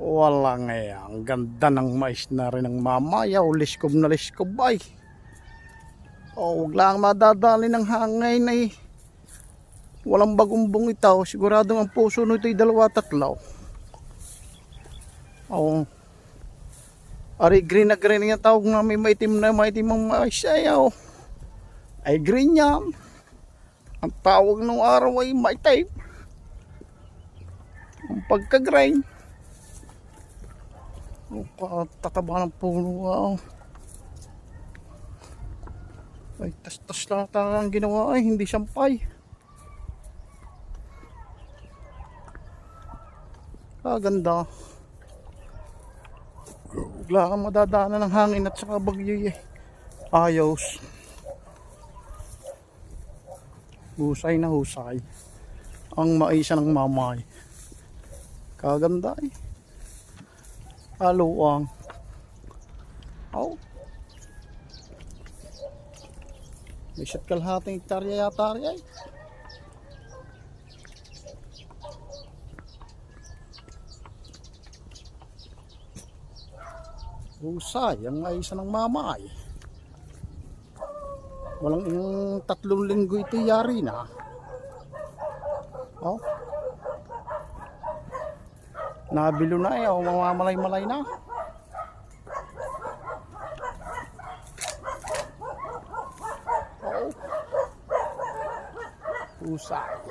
Wala nga eh. Ang ganda ng mais na rin ng mamaya. O liskob na liskob ay. O wag lang madadali ng hangin ay. Walang bagumbong itaw. Siguradong ang puso nito ay dalawa tatlaw. O. Ari green na green yung tawag na may maitim na maitim ang mais ay o. Ay green yan. Ang tawag ng araw ay maitim. Ang pagka-grind. Tataba ng puno. Wow. Ay, tas-tas talaga ang ginawa ay, hindi sampay. Ah, ganda. Wala kang madadaanan ng hangin at saka bagyo eh. Ayos. Husay na husay. Ang maisa ng mamay. Kaganda eh. Haluang. Oh. May shot kalahating hektarya yata rin ay. Husay, ang isa ng mamay. Walang yung tatlong linggo ito yari na. Oh. Nabilo na eh, oh, mamamalay-malay na. Oh. Husay.